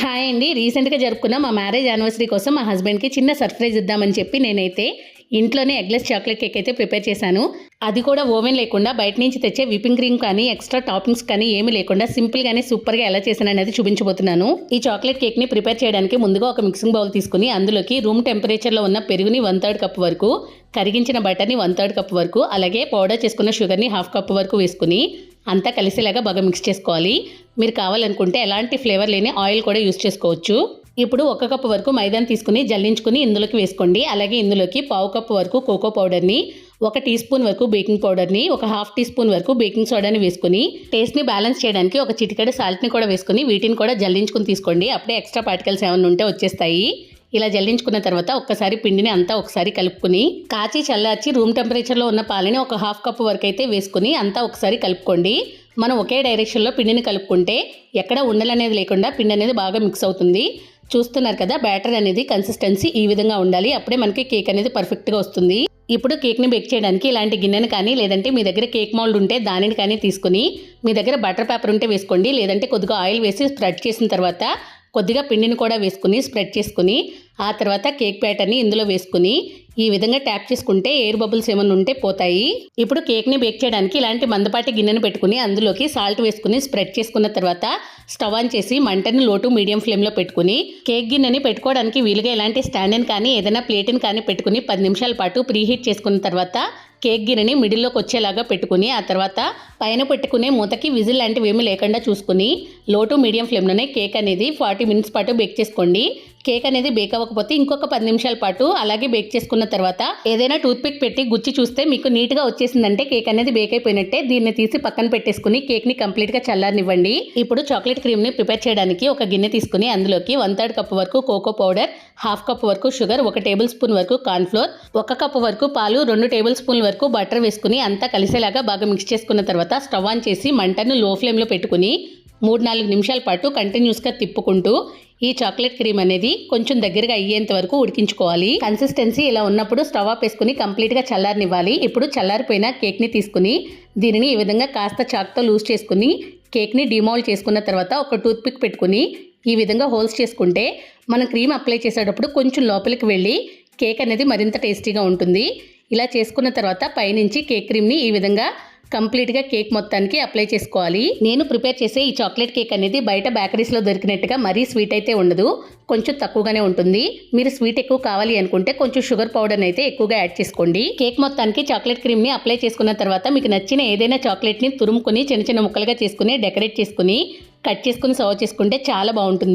Hi అండి. రీసెంట్గా జరుపుకున్న మా మ్యారేజ్ యానివర్సరీ కోసం మా హస్బెండ్కి చిన్న సర్ప్రైజ్ ఇద్దామని చెప్పి నేనైతే ఇంట్లోనే ఎగ్లెస్ చాక్లెట్ కేక్ అయితే ప్రిపేర్ చేశాను. అది కూడా ఓవెన్ లేకుండా బయట నుంచి తెచ్చే విపింగ్ క్రీమ్ కానీ ఎక్స్ట్రా టాపింగ్స్ కానీ ఏమీ లేకుండా సింపుల్గానే సూపర్గా ఎలా చేశాను అనేది చూపించబోతున్నాను. ఈ చాక్లెట్ కేక్ని ప్రిపేర్ చేయడానికి ముందుగా ఒక మిక్సింగ్ బౌల్ తీసుకుని అందులోకి రూమ్ టెంపరేచర్లో ఉన్న పెరుగుని వన్ థర్డ్ కప్ వరకు కరిగించిన బటర్ని వన్ థర్డ్ కప్ వరకు అలాగే పౌడర్ చేసుకున్న షుగర్ని హాఫ్ కప్ వరకు వేసుకుని అంతా కలిసేలాగా బాగా మిక్స్ చేసుకోవాలి. మీరు కావాలనుకుంటే ఎలాంటి ఫ్లేవర్ లేని ఆయిల్ కూడా యూస్ చేసుకోవచ్చు. ఇప్పుడు ఒక కప్పు వరకు మైదాన్ తీసుకుని జల్లించుకుని ఇందులోకి వేసుకోండి. అలాగే ఇందులోకి పావు కప్పు వరకు కోకో పౌడర్ని ఒక టీ స్పూన్ వరకు బేకింగ్ పౌడర్ని ఒక హాఫ్ టీ స్పూన్ వరకు బేకింగ్ సోడాని వేసుకుని టేస్ట్ని బ్యాలెన్స్ చేయడానికి ఒక చిటికెడు సాల్ట్ని కూడా వేసుకుని వీటిని కూడా జల్లించుకుని తీసుకోండి. అప్పుడే ఎక్స్ట్రా పార్టికల్స్ ఏమైనా ఉంటే వచ్చేస్తాయి. ఇలా జల్లించుకున్న తర్వాత ఒక్కసారి పిండిని అంతా ఒకసారి కలుపుకుని కాచి చల్లార్చి రూమ్ టెంపరేచర్లో ఉన్న పాలని ఒక హాఫ్ కప్ వరకు అయితే వేసుకుని అంతా ఒకసారి కలుపుకోండి. మనం ఒకే డైరెక్షన్లో పిండిని కలుపుకుంటే ఎక్కడ ఉండలనేది లేకుండా పిండి అనేది బాగా మిక్స్ అవుతుంది. చూస్తున్నారు కదా బ్యాటర్ అనేది కన్సిస్టెన్సీ ఈ విధంగా ఉండాలి. అప్పుడే మనకి కేక్ అనేది పర్ఫెక్ట్గా వస్తుంది. ఇప్పుడు కేక్ని బేక్ చేయడానికి ఇలాంటి గిన్నెను కానీ లేదంటే మీ దగ్గర కేక్ మౌల్డ్ ఉంటే దానిని కానీ తీసుకుని మీ దగ్గర బటర్ పేపర్ ఉంటే వేసుకోండి. లేదంటే కొద్దిగా ఆయిల్ వేసి స్ప్రెడ్ చేసిన తర్వాత కొద్దిగా పిండిని కూడా వేసుకుని స్ప్రెడ్ చేసుకుని ఆ తర్వాత కేక్ బ్యాటర్ని ఇందులో వేసుకుని ఈ విధంగా ట్యాప్ చేసుకుంటే ఎయిర్ బబుల్స్ ఏమైనా ఉంటే పోతాయి. ఇప్పుడు కేక్ని బేక్ చేయడానికి ఇలాంటి మందపాటి గిన్నెను పెట్టుకుని అందులోకి సాల్ట్ వేసుకుని స్ప్రెడ్ చేసుకున్న తర్వాత స్టవ్ ఆన్ చేసి మంటని లోటు మీడియం ఫ్లేమ్లో పెట్టుకుని కేక్ గిన్నెని పెట్టుకోవడానికి వీలుగా ఇలాంటి స్టాండ్ని కానీ ఏదైనా ప్లేట్ని కానీ పెట్టుకుని పది నిమిషాల పాటు ప్రీహీట్ చేసుకున్న తర్వాత కేక్ గిన్నెని మిడిల్లోకి వచ్చేలాగా పెట్టుకుని ఆ తర్వాత పైన పెట్టుకునే మూతకి విజిల్ లాంటివి ఏమీ లేకుండా చూసుకుని లో టు మీడియం ఫ్లేమ్లోనే కేక్ అనేది ఫార్టీ మినిట్స్ పాటు బేక్ చేసుకోండి. కేక్ అనేది బేక్ అవ్వకపోతే ఇంకొక పది నిమిషాల పాటు అలాగే బేక్ చేసుకున్న తర్వాత ఏదైనా టూత్ పిక్ పెట్టి గుచ్చి చూస్తే మీకు నీట్గా వచ్చేసిందంటే కేక్ అనేది బేక్ అయిపోయినట్టే దీన్ని తీసి పక్కన పెట్టేసుకుని కేక్ని కంప్లీట్గా చల్లారనివ్వండి. ఇప్పుడు చాక్లెట్ క్రీమ్ని ప్రిపేర్ చేయడానికి ఒక గిన్నె తీసుకుని అందులోకి వన్ థర్డ్ కప్ వరకు కోకో పౌడర్ హాఫ్ కప్ వరకు షుగర్ ఒక టేబుల్ స్పూన్ వరకు కార్న్ఫ్లోర్ ఒక కప్ వరకు పాలు రెండు టేబుల్ స్పూన్ల వరకు బటర్ వేసుకుని అంతా కలిసేలాగా బాగా మిక్స్ చేసుకున్న తర్వాత స్టవ్ ఆన్ చేసి మంటను లో ఫ్లేమ్లో పెట్టుకుని మూడు నాలుగు నిమిషాల పాటు కంటిన్యూస్గా తిప్పుకుంటూ ఈ చాక్లెట్ క్రీమ్ అనేది కొంచెం దగ్గరగా అయ్యేంత వరకు ఉడికించుకోవాలి. కన్సిస్టెన్సీ ఇలా ఉన్నప్పుడు స్టవ్ ఆఫ్ వేసుకుని కంప్లీట్గా చల్లారనివ్వాలి. ఇప్పుడు చల్లారిపోయిన కేక్ని తీసుకుని దీనిని ఈ విధంగా కాస్త చాక్తో లూజ్ చేసుకుని కేక్ని డిమౌల్డ్ చేసుకున్న తర్వాత ఒక టూత్ పిక్ పెట్టుకుని ఈ విధంగా హోల్స్ చేసుకుంటే మనం క్రీమ్ అప్లై చేసేటప్పుడు కొంచెం లోపలికి వెళ్ళి కేక్ అనేది మరింత టేస్టీగా ఉంటుంది. ఇలా చేసుకున్న తర్వాత పైనుంచి కేక్ క్రీమ్ని ఈ విధంగా కంప్లీట్గా కేక్ మొత్తానికి అప్లై చేసుకోవాలి. నేను ప్రిపేర్ చేసే ఈ చాక్లెట్ కేక్ అనేది బయట బేకరీస్లో దొరికినట్టుగా మరీ స్వీట్ అయితే ఉండదు. కొంచెం తక్కువగానే ఉంటుంది. మీరు స్వీట్ ఎక్కువ కావాలి అనుకుంటే కొంచెం షుగర్ పౌడర్ అయితే ఎక్కువగా యాడ్ చేసుకోండి. కేక్ మొత్తానికి చాక్లెట్ క్రీమ్ని అప్లై చేసుకున్న తర్వాత మీకు నచ్చిన ఏదైనా చాక్లెట్ని తురుముకుని చిన్న చిన్న ముక్కలుగా చేసుకుని డెకరేట్ చేసుకుని కట్ చేసుకుని సర్వ్ చేసుకుంటే చాలా బాగుంటుంది.